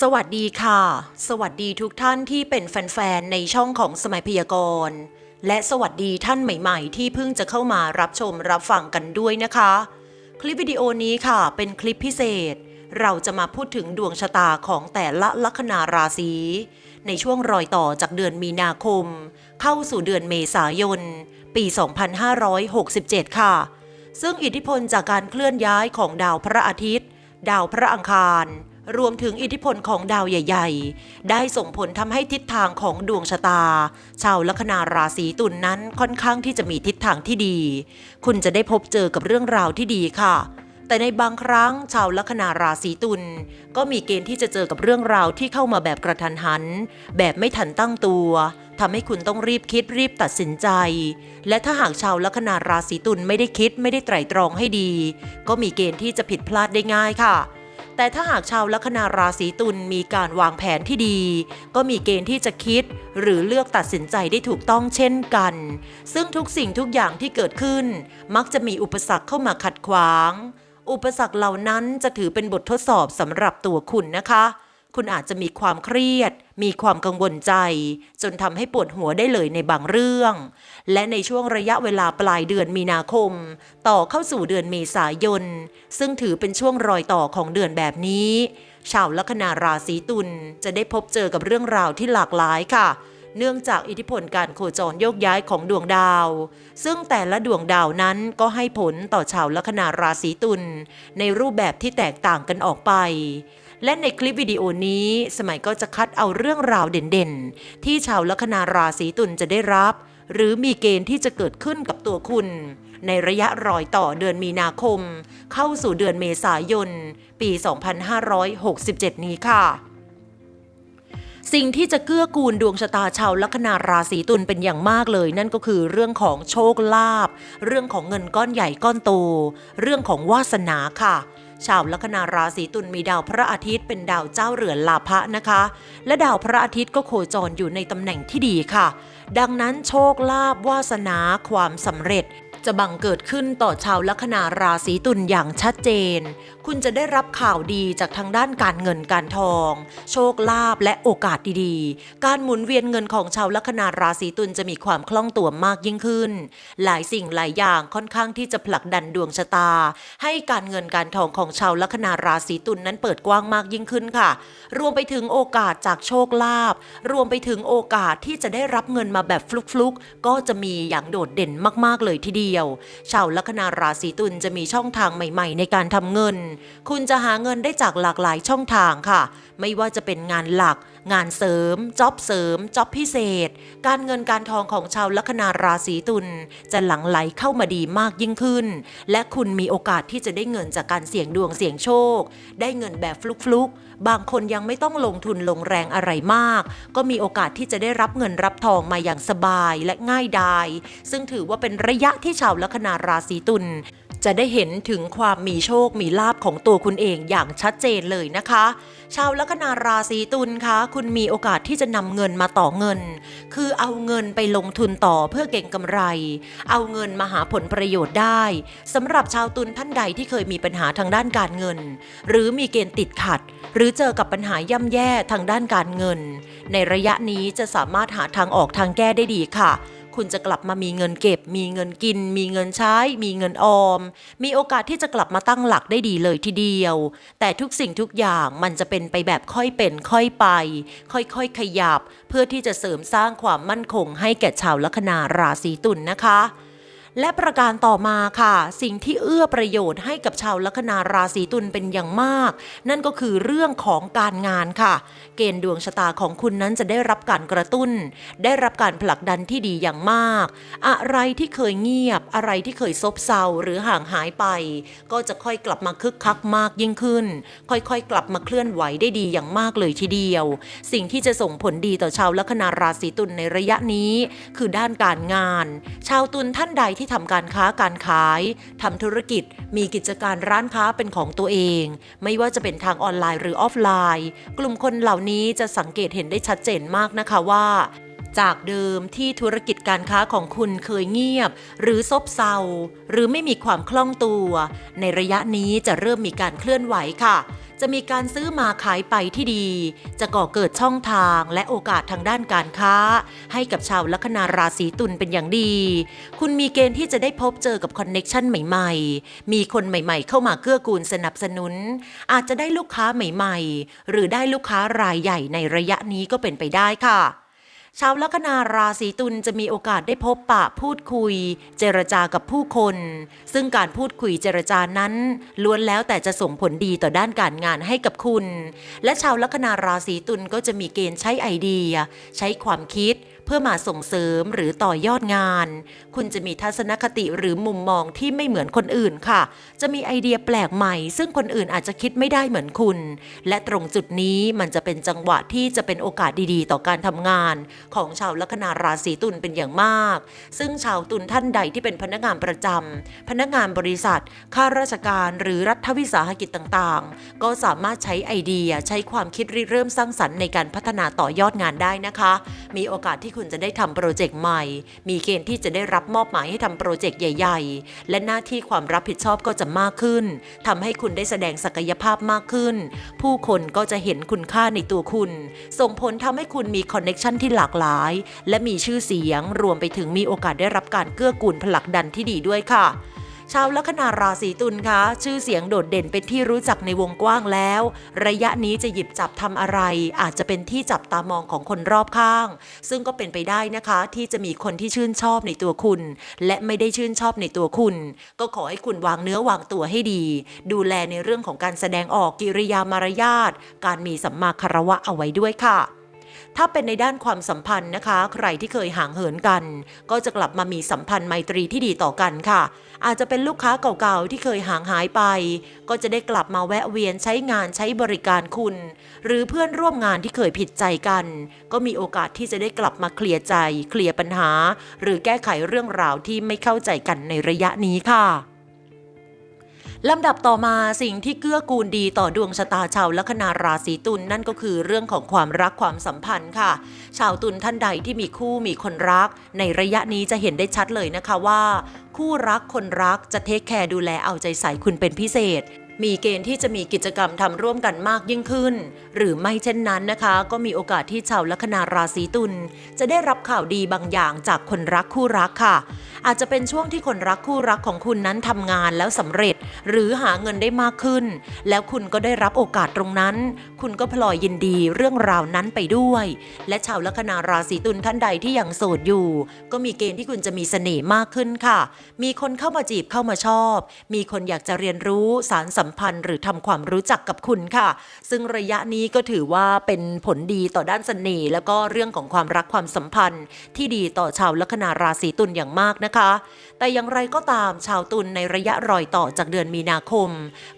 สวัสดีค่ะ สวัสดีทุกท่านที่เป็นแฟนๆ ในช่องของสมัยพยากรณ์ และสวัสดีท่านใหม่ๆ ที่เพิ่งจะเข้ามารับชมรับฟังกันด้วยนะคะ คลิปวิดีโอนี้ค่ะเป็นคลิปพิเศษ เราจะมาพูดถึงดวงชะตาของแต่ละลัคนาราศี ในช่วงรอยต่อจากเดือนมีนาคม เข้าสู่เดือนเมษายน ปี 2567 ค่ะ ซึ่งอิทธิพลจากการเคลื่อนย้ายของดาวพระอาทิตย์ ดาวพระอังคาร รวมถึงอิทธิพลของดาวใหญ่ ๆ ได้ส่งผลทำให้ทิศทางของดวงชะตา ชาวลัคนาราศีตุลนนั้นค่อนข้างที่จะมีทิศทางที่ดี คุณจะได้พบเจอกับเรื่องราวที่ดีค่ะ แต่ในบางครั้งชาวลัคนาราศีตุลก็มีเกณฑ์ที่จะเจอกับเรื่องราวที่เข้ามาแบบกระทันหัน แบบไม่ทันตั้งตัวทำให้คุณต้องรีบคิดรีบตัดสินใจ และถ้าหากชาวลัคนาราศีตุลไม่ได้คิดไม่ได้ไตร่ตรองให้ดี ก็มีเกณฑ์ที่จะผิดพลาดได้ง่ายค่ะ แต่ถ้าหากชาวลัคนาราศีตุลมีการวางแผนที่ดี ก็มีเกณฑ์ที่จะคิด หรือเลือกตัดสินใจได้ถูกต้องเช่นกัน ซึ่งทุกสิ่งทุกอย่างที่เกิดขึ้น มักจะมีอุปสรรคเข้ามาขัดขวาง อุปสรรคเหล่านั้นจะถือเป็นบททดสอบสำหรับตัวคุณนะคะ คุณอาจจะมีความเครียด มีความกังวลใจ จนทำให้ปวดหัวได้เลยในบางเรื่อง และในช่วงระยะเวลาปลายเดือนมีนาคม ต่อเข้าสู่เดือนเมษายน ซึ่งถือเป็นช่วงรอยต่อของเดือนแบบนี้ ชาวลัคนาราศีตุลจะได้พบเจอกับเรื่องราวที่หลากหลายค่ะเนื่องจากอิทธิพลการโคจรโยกย้ายของดวงดาว ซึ่งแต่ละดวงดาวนั้นก็ให้ผลต่อชาวลัคนาราศีตุลในรูปแบบที่แตกต่างกันออกไป และในคลิปวิดีโอนี้ สมัยก็จะคัดเอาเรื่องราวเด่นๆ ที่ชาวลัคนาราศีตุลจะได้รับ หรือมีเกณฑ์ที่จะเกิดขึ้นกับตัวคุณ ในระยะรอยต่อเดือนมีนาคม เข้าสู่เดือนเมษายน ปี 2567 นี้ค่ะสิ่งที่จะเกื้อกูลดวงชะตาชาวลัคนาราศีตุลเป็นอย่างมากเลย นั่นก็คือเรื่องของโชคลาภเรื่องของเงินก้อนใหญ่ก้อนโต เรื่องของวาสนาค่ะ ชาวลัคนาราศีตุลมีดาวพระอาทิตย์เป็นดาวเจ้าเรือนลาภะนะคะ และดาวพระอาทิตย์ก็โคจรอยู่ในตำแหน่งที่ดีค่ะ ดังนั้นโชคลาภวาสนาความสำเร็จ จะบังเกิดขึ้นต่อชาวลัคนาราศีตุลอย่างชัดเจน คุณจะได้รับข่าวดีจากทางด้านการเงินการทอง โชคลาภและโอกาสดีๆ การหมุนเวียนเงินของชาวลัคนาราศีตุลจะมีความคล่องตัวมากยิ่งขึ้น หลายสิ่งหลายอย่างค่อนข้างที่จะผลักดันดวงชะตา ให้การเงินการทองของชาวลัคนาราศีตุลนั้นเปิดกว้างมากยิ่งขึ้นค่ะ รวมไปถึงโอกาสจากโชคลาภรวมไปถึงโอกาสที่จะได้รับเงินมาแบบฟลุกๆ ก็จะมีอย่างโดดเด่นมากๆเลยทีเดียวชาวลัคนาราศีตุลจะมีช่องทางใหม่ๆ ในการทำเงิน คุณจะหาเงินได้จากหลากหลายช่องทางค่ะ ไม่ว่าจะเป็นงานหลัก งานเสริมจ็อบเสริมจ็อบพิเศษ การเงินการทองของชาวลัคนาราศีตุลจะหลั่งไหลเข้ามาดีมากยิ่งขึ้น และคุณมีโอกาสที่จะได้เงินจากการเสี่ยงดวงเสี่ยงโชค ได้เงินแบบฟลุกๆ บางคนยังไม่ต้องลงทุนลงแรงอะไรมาก ก็มีโอกาสที่จะได้รับเงินรับทองมาอย่างสบายและง่ายดายซึ่งถือว่าเป็นระยะที่ชาวลัคนาราศีตุลจะได้เห็นถึงความมีโชคมีลาบของตัวคุณเองอย่างชัดเจนเลยนะคะชาวลัคนาราศีตุลคะคุณมีโอกาสที่จะนำเงินมาต่อเงิน คือเอาเงินไปลงทุนต่อเพื่อเก่งกำไร เอาเงินมาหาผลประโยชน์ได้สำหรับชาวตุลท่านใดที่เคยมีปัญหาทางด้านการเงิน หรือมีเกณฑ์ติดขัด หรือเจอกับปัญหาย่ำแย่ทางด้านการเงิน ในระยะนี้จะสามารถหาทางออกทางแก้ได้ดีค่ะ คุณจะกลับมามีเงินเก็บ มีเงินกิน มีเงินใช้ มีเงินออม มีโอกาสที่จะกลับมาตั้งหลักได้ดีเลยทีเดียว แต่ทุกสิ่งทุกอย่างมันจะเป็นไปแบบค่อยเป็นค่อยไป ค่อยๆขยับ เพื่อที่จะเสริมสร้างความมั่นคงให้แก่ชาวลัคนาราศีตุลนนะคะ และประการต่อมาค่ะ สิ่งที่เอื้อประโยชน์ให้กับชาวลัคนาราศีตุลเป็นอย่างมาก นั่นก็คือเรื่องของการงานค่ะ เกณฑ์ดวงชะตาของคุณนั้นจะได้รับการกระตุ้น ได้รับการผลักดันที่ดีอย่างมาก อะไรที่เคยเงียบ อะไรที่เคยซบเซาหรือห่างหายไป ก็จะค่อยกลับมาคึกคักมากยิ่งขึ้น ค่อยๆ กลับมาเคลื่อนไหวได้ดีอย่างมากเลยทีเดียว สิ่งที่จะส่งผลดีต่อชาวลัคนาราศีตุลในระยะนี้ คือด้านการงาน ชาวตุลท่านใดที่ทำการค้าการขายทำธุรกิจ มีกิจการร้านค้าเป็นของตัวเอง ไม่ว่าจะเป็นทางออนไลน์หรือออฟไลน์ กลุ่มคนเหล่านี้จะสังเกตเห็นได้ชัดเจนมากนะคะว่าจจากเดิมที่ธุรกิจการค้าของคุณเคยเงียบ หรือซบเซา หรือไม่มีความคล่องตัว ในระยะนี้จะเริ่มมีการเคลื่อนไหวค่ะ จะมีการซื้อมาขายไปที่ดี จะก่อเกิดช่องทางและโอกาสทางด้านการค้า ให้กับชาวลัคนาราศีตุลเป็นอย่างดี คุณมีเกณฑ์ที่จะได้พบเจอกับคอนเน็กชันใหม่ ๆ มีคนใหม่ๆ เข้ามาเกื้อกูลสนับสนุน อาจจะได้ลูกค้าใหม่ๆ หรือได้ลูกค้ารายใหญ่ในระยะนี้ก็เป็นไปได้ค่ะ ชาวลัคนาราศีตุลจะมีโอกาสได้พบปะพูดคุย เจรจากับผู้คน ซึ่งการพูดคุยเจรจานั้น ล้วนแล้วแต่จะส่งผลดีต่อด้านการงานให้กับคุณ และชาวลัคนาราศีตุลก็จะมีเกณฑ์ใช้ไอเดีย ใช้ความคิด เพื่อมาส่งเสริมหรือต่อยอดงาน คุณจะมีทัศนคติหรือมุมมองที่ไม่เหมือนคนอื่นค่ะ จะมีไอเดียแปลกใหม่ ซึ่งคนอื่นอาจจะคิดไม่ได้เหมือนคุณ และตรงจุดนี้มันจะเป็นจังหวะที่จะเป็นโอกาสดีๆ ต่อการทำงาน ของชาวลัคนาราศีตุลเป็นอย่างมาก ซึ่งชาวตุลท่านใดที่เป็นพนักงานประจำพนักงานบริษัทข้าราชการหรือรัฐวิสาหกิจต่างๆ ก็สามารถใช้ไอเดียใช้ความคิดริเริ่มสร้างสรรค์ในการพัฒนาต่อยอดงานได้นะคะ มีโอกาสที่คุณจะได้ทำโปรเจกต์ใหม่ มีเกณฑ์ที่จะได้รับมอบหมายให้ทำโปรเจกต์ใหญ่ ๆ และหน้าที่ความรับผิดชอบก็จะมากขึ้นทำให้คุณได้แสดงศักยภาพมากขึ้น ผู้คนก็จะเห็นคุณค่าในตัวคุณ ส่งผลทำให้คุณมีคอนเน็ชันที่หลากหลาย และมีชื่อเสียง รวมไปถึงมีโอกาสได้รับการเกื้อกูลผลักดันที่ดีด้วยค่ะ ชาวลัคนาราศีตุลคะชื่อเสียงโดดเด่นเป็นที่รู้จักในวงกว้างแล้ว ระยะนี้จะหยิบจับทำอะไร อาจจะเป็นที่จับตามองของคนรอบข้าง ซึ่งก็เป็นไปได้นะคะ ที่จะมีคนที่ชื่นชอบในตัวคุณ และไม่ได้ชื่นชอบในตัวคุณ ก็ขอให้คุณวางเนื้อวางตัวให้ดี ดูแลในเรื่องของการแสดงออกกิริยามารยาทการมีสัมมาคารวะเอาไว้ด้วยค่ะ ถ้าเป็นในด้านความสัมพันธ์นะคะ ใครที่เคยห่างเหินกัน ก็จะกลับมามีสัมพันธ์ไมตรีที่ดีต่อกันค่ะ อาจจะเป็นลูกค้าเก่าๆที่เคยห่างหายไป ก็จะได้กลับมาแวะเวียนใช้งานใช้บริการคุณ หรือเพื่อนร่วมงานที่เคยผิดใจกัน ก็มีโอกาสที่จะได้กลับมาเคลียร์ใจ เคลียร์ปัญหา หรือแก้ไขเรื่องราวที่ไม่เข้าใจกันในระยะนี้ค่ะ ลำดับต่อมาสิ่งที่เกื้อกูลดีต่อดวงชะตาชาวลัคนาราศีตุลนนั่นก็คือเรื่องของความรักความสัมพันธ์ค่ะ ชาวตุลท่านใดที่มีคู่มีคนรัก ในระยะนี้จะเห็นได้ชัดเลยนะคะว่า คู่รักคนรักจะเทคแคร์ดูแลเอาใจใส่คุณเป็นพิเศษ มีเกณฑ์ที่จะมีกิจกรรมทำร่วมกันมากยิ่งขึ้น หรือไม่เช่นนั้นนะคะ ก็มีโอกาสที่ชาวลัคนาราศีตุลจะได้รับข่าวดีบางอย่างจากคนรักคู่รักค่ะ อาจจะเป็นช่วงที่คนรักคู่รักของคุณนั้นทำงานแล้วสำเร็จ หรือหาเงินได้มากขึ้น แล้วคุณก็ได้รับโอกาสตรงนั้น คุณก็พลอยยินดีเรื่องราวนั้นไปด้วย และชาวลัคนาราศีตุลท่านใดที่ยังโสดอยู่ ก็มีเกณฑ์ที่คุณจะมีเสน่ห์มากขึ้นค่ะ มีคนเข้ามาจีบเข้ามาชอบ มีคนอยากจะเรียนรู้สารสัมพันธ์ หรือทำความรู้จักกับคุณค่ะ ซึ่งระยะนี้ก็ถือว่าเป็นผลดีต่อด้านเสน่ห์แล้วก็เรื่องของความรักความสัมพันธ์ ที่ดีต่อชาวลัคนาราศีตุลอย่างมากนะคะ แต่อย่างไรก็ตามชาวตุลในระยะรอยต่อจากเดือนมีนาคม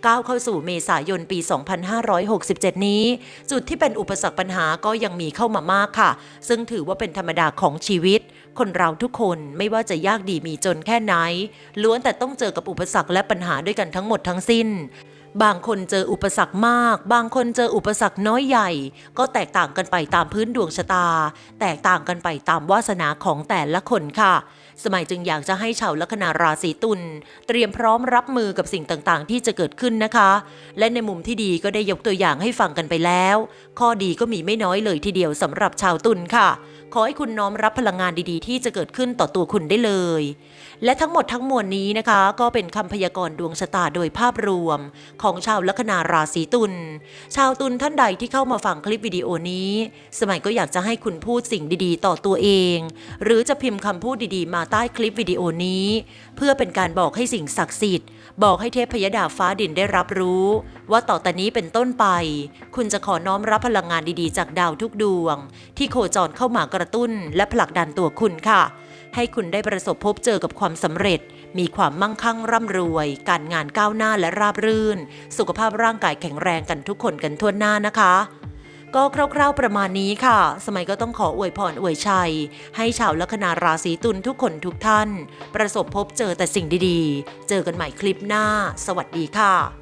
ก้าวเข้าสู่เมษายนปี 2567 นี้ จุดที่เป็นอุปสรรคปัญหาก็ยังมีเข้ามามากค่ะ ซึ่งถือว่าเป็นธรรมดาของชีวิต คนเราทุกคนไม่ว่าจะยากดีมีจนแค่ไหน ล้วนแต่ต้องเจอกับอุปสรรคและปัญหาด้วยกันทั้งหมดทั้งสิ้น บางคนเจออุปสรรคมาก บางคนเจออุปสรรคน้อยใหญ่ ก็แตกต่างกันไปตามพื้นดวงชะตา แตกต่างกันไปตามวาสนาของแต่ละคนค่ะ สมัยจึงอยากจะให้ชาวลัคนาราศีตุลเตรียมพร้อมรับมือกับสิ่งต่างๆ ที่จะเกิดขึ้นนะคะ และในมุมที่ดีก็ได้ยกตัวอย่างให้ฟังกันไปแล้ว ข้อดีก็มีไม่น้อยเลยทีเดียวสำหรับชาวตุลค่ะ ขอให้คุณน้อมรับพลังงานดีๆ ที่จะเกิดขึ้นต่อตัวคุณได้เลย และทั้งหมดทั้งมวลนี้นะคะ ก็เป็นคำพยากรณ์ดวงชะตาโดยภาพรวม ของชาวลัคนาราศีตุลชาวตุลท่านใดที่เข้ามาฟังคลิปวิดีโอนี้ สมัยก็อยากจะให้คุณพูดสิ่งดีๆ ต่อตัวเอง หรือจะพิมพ์คำพูดดีๆ มาใต้คลิปวิดีโอนี้ เพื่อเป็นการบอกให้สิ่งศักดิ์สิทธิ์ บอกให้เทพพยดาฟ้าดินได้รับรู้ ว่าต่อแต่นี้เป็นต้นไป คุณจะขอน้อมรับพลังงานดีๆ จากดาวทุกดวง ที่โคจรเข้ามากระตุ้น และผลักดันตัวคุณค่ะ ให้คุณได้ประสบพบเจอกับความสำเร็จ มีความมั่งคั่งร่ำรวย การงานก้าวหน้าและราบรื่น สุขภาพร่างกายแข็งแรงกันทุกคนกันทั่วหน้านะคะ ก็คร่าว ๆประมาณนี้ค่ะ สมัยก็ต้องขออวยพรอวยชัย ให้ชาวลัคนาราศีตุลทุกคนทุกท่าน ประสบพบเจอแต่สิ่งดีๆ เจอกันใหม่คลิปหน้า สวัสดีค่ะ